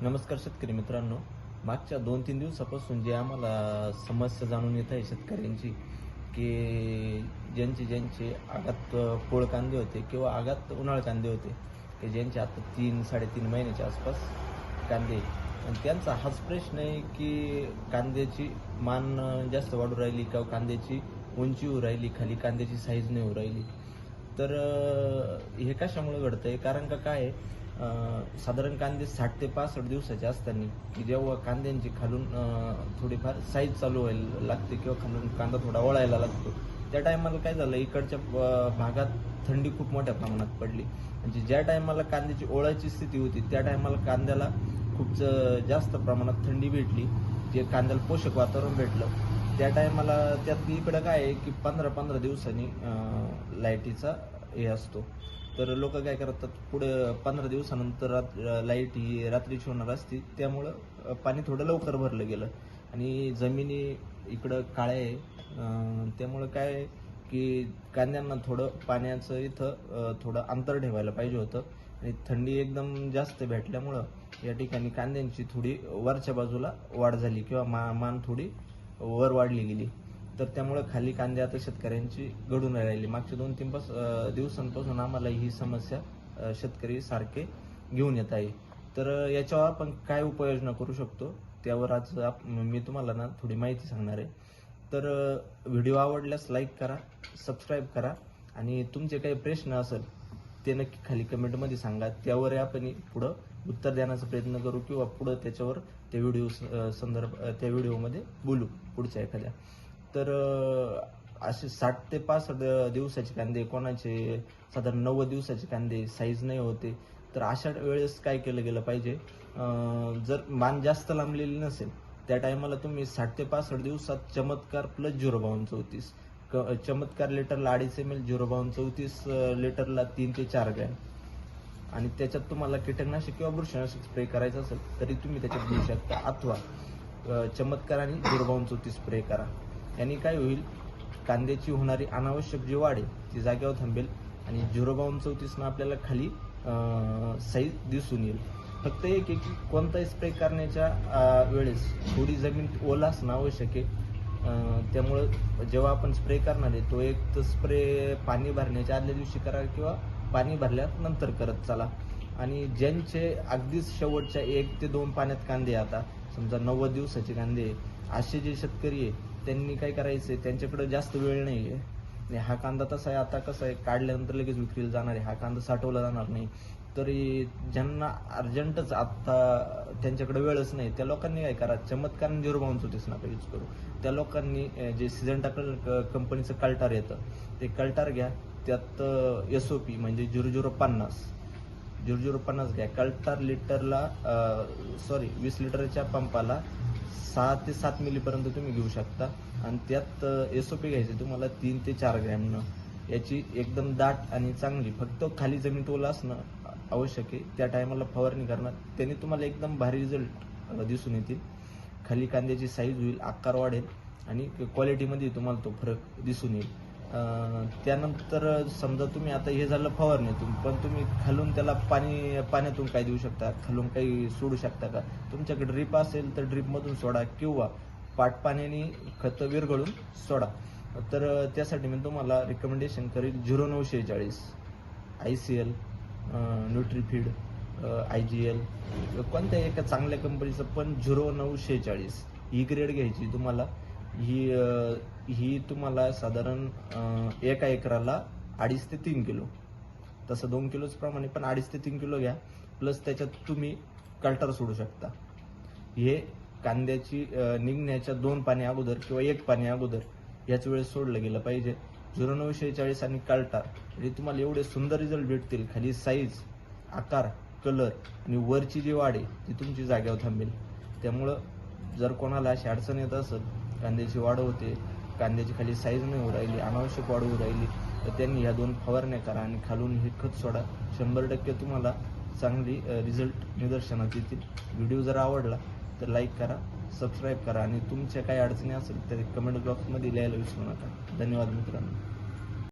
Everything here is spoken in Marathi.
नमस्कार शेतकरी मित्रांनो. मागच्या दोन तीन दिवसापासून जे आम्हाला समस्या जाणून येत आहे शेतकऱ्यांची की ज्यांचे ज्यांचे आगात पोळ कांदे होते किंवा आगात उन्हाळ कांदे होते की ज्यांचे आता तीन साडेतीन महिन्याच्या आसपास कांदे आणि त्यांचा हाच प्रश्न आहे की कांद्याची मान जास्त वाढू राहिली किंवा कांद्याची उंची होऊ राहिली खाली कांद्याची साईज नाही होऊ राहिली? तर हे कशामुळे घडतंय? कारण का काय आहे, साधारण कांदे साठ ते पासष्ट दिवसाचे असताना की जेव्हा कांद्यांची खालून थोडीफार साईज चालू व्हायला लागते किंवा खालून कांदा थोडा वळायला लागतो. त्या टायमाला काय झालं इकडच्या भागात थंडी खूप मोठ्या प्रमाणात पडली. म्हणजे ज्या टायमाला कांद्याची ओळायची स्थिती होती त्या टायमाला कांद्याला खूप जास्त प्रमाणात थंडी भेटली. जे कांद्याला पोषक वातावरण भेटलं. त्या टायमाला त्यात इकडं काय आहे की पंधरा पंधरा दिवसांनी लाईटीचा हे असतो. तर लोक काय करतात पुढे पंधरा दिवसानंतर रात लाइट ही रात्रीची होणार असती त्यामुळं पाणी थोडं लवकर भरलं गेलं. आणि जमिनी इकडं काळ्या आहे त्यामुळं काय आहे की कांद्यांना थोडं पाण्याचं इथं थोडं अंतर ठेवायला पाहिजे होतं. आणि थंडी एकदम जास्त भेटल्यामुळं या ठिकाणी कांद्यांची थोडी वरच्या बाजूला वाढ झाली किंवा मा मान थोडी वर वाढली गेली. तर त्यामुळे खाली कांदे आता शेतकऱ्यांची घडून राहिली. मागच्या दोन तीन पास दिवसांपासून आम्हाला ही समस्या शेतकरी सारखे घेऊन येत आहे. तर याच्यावर आपण काय उपाययोजना करू शकतो? त्यावर आज आप- मी तुम्हाला ना थोडी माहिती सांगणार आहे. तर व्हिडिओ आवडल्यास लाईक करा सबस्क्राईब करा आणि तुमचे काही प्रश्न असेल ते नक्की खाली कमेंटमध्ये सांगा. त्यावर आपण पुढं उत्तर देण्याचा प्रयत्न करू किंवा पुढं त्याच्यावर त्या व्हिडिओ संदर्भ त्या व्हिडिओमध्ये बोलू पुढच्या एखाद्या. तर असे साठ ते पासष्ट दिवसाचे कांदे कोणाचे साधारण नव्वद दिवसाचे कांदे साईज नाही होते. तर अशा वेळेस काय केलं गेलं पाहिजे? जर मान जास्त लांबलेली नसेल त्या टायमाला तुम्ही साठ ते पासष्ट दिवसात चमत्कार प्लस झिरो बावन्न चौतीस क- चमत्कार लिटरला अडीच एम एल झिरो बावन्न चौतीस लिटरला तीन ते चार ग्रॅम. आणि त्याच्यात तुम्हाला कीटकनाशक किंवा बुरशीनाशक स्प्रे करायचं असेल तरी तुम्ही त्याच्यात घेऊ शकता. अथवा चमत्कार आणि दुर्बावून चौतीस स्प्रे करा. याने काय होईल? कांद्याची होणारी अनावश्यक जी वाढ आहे ती जागेवर थांबेल आणि झिरो बावन्न चौतीसनं आपल्याला खाली साईज दिसून येईल. फक्त एक एक कोणताही स्प्रे करण्याच्या वेळेस थोडी जमीन ओला असणं आवश्यक आहे. त्यामुळं जेव्हा आपण स्प्रे करणार आहे तो एक तर स्प्रे पाणी भरण्याच्या आदल्या दिवशी करा किंवा पाणी भरल्यानंतर करत चला. आणि ज्यांचे अगदीच शेवटच्या एक ते दोन पाण्यात कांदे आता समजा नव्वद दिवसाचे कांदे आहे, असे जे शेतकरी आहे त्यांनी काय करायचे त्यांच्याकडे जास्त वेळ नाही आहे आणि हा कांदा तसा आहे आता कसं आहे काढल्यानंतर लगेच विक्रीला जाणार आहे. हा कांदा साठवला जाणार नाही. तरी ज्यांना अर्जंटच आत्ता त्यांच्याकडे वेळच नाही त्या लोकांनी काय करा चमत्कार झिरो बाउन्स होतेच नका यूज करू त्या लोकांनी जे सीझन टाकल कंपनीचं कल्टार येतं ते कल्टार घ्या. त्यात एस ओ पी म्हणजे झिरो झिरो पन्नास. झिरो झिरो पन्नास घ्या. कल्टार लिटरला सॉरी वीस लिटरच्या पंपाला सहा ते सात मिलीपर्यंत तुम्ही घेऊ शकता. आणि त्यात एस ओ पी घ्यायचे तुम्हाला तीन ते चार ग्रॅमनं याची एकदम दाट आणि चांगली फक्त खाली जमीन ओला असणं आवश्यक आहे. त्या टायमाला फवारणी करणार. त्याने तुम्हाला एकदम भारी रिझल्ट दिसून येतील. खाली कांद्याची साईज होईल आकार वाढेल आणि क्वालिटीमध्ये तुम्हाला तो फरक दिसून येईल. त्यानंतर समजा तुम्ही आता हे झालं फवारणीतून पण तुम्ही खालून त्याला पाणी पाण्यातून काय देऊ शकता? खालून काही सोडू शकता का? तुमच्याकडे ड्रीप असेल तर ड्रीपमधून सोडा किंवा पाट पाण्याने खत विरघळून सोडा. तर त्यासाठी मी तुम्हाला रिकमेंडेशन करेल झिरो नऊ शेहेचाळीस I C L Nutrifeed I G L कोणत्या एका चांगल्या कंपनीचं पण झिरो नऊ शेहेचाळीस ही e ग्रेड घ्यायची तुम्हाला. ही ही तुम्हाला साधारण एका एकराला अडीच ते तीन किलो. तसं दोन किलोच प्रमाणे पण अडीच ते तीन किलो घ्या. प्लस त्याच्यात तुम्ही कल्टर सोडू शकता. हे कांद्याची निघण्याच्या दोन पाणी अगोदर किंवा एक पाणी अगोदर याच वेळेस सोडलं गेलं पाहिजे. झिरो नऊशे चाळीस आणि काल्टार. म्हणजे तुम्हाला एवढे सुंदर रिझल्ट भेटतील. खाली साईज आकार कलर आणि वरची जी वाढ आहे ती तुमची जागेवर थांबेल. त्यामुळं जर कोणाला अशी अडचण येत असेल कांद्याची वाढ होते कांद्याची खाली साईज नाही होऊ राहिली अनावश्यक वाढ होऊ राहिली तर त्यांनी ह्या दोन फवारण्या करा आणि खालून हे खत सोडा. शंभर टक्के तुम्हाला चांगली रिझल्ट निदर्शनात येतील. व्हिडिओ जर आवडला तर लाईक करा सबस्क्राईब करा आणि तुमच्या काही अडचणी असेल तर कमेंट बॉक्समध्ये लिहायला विसरू नका. धन्यवाद मित्रांनो.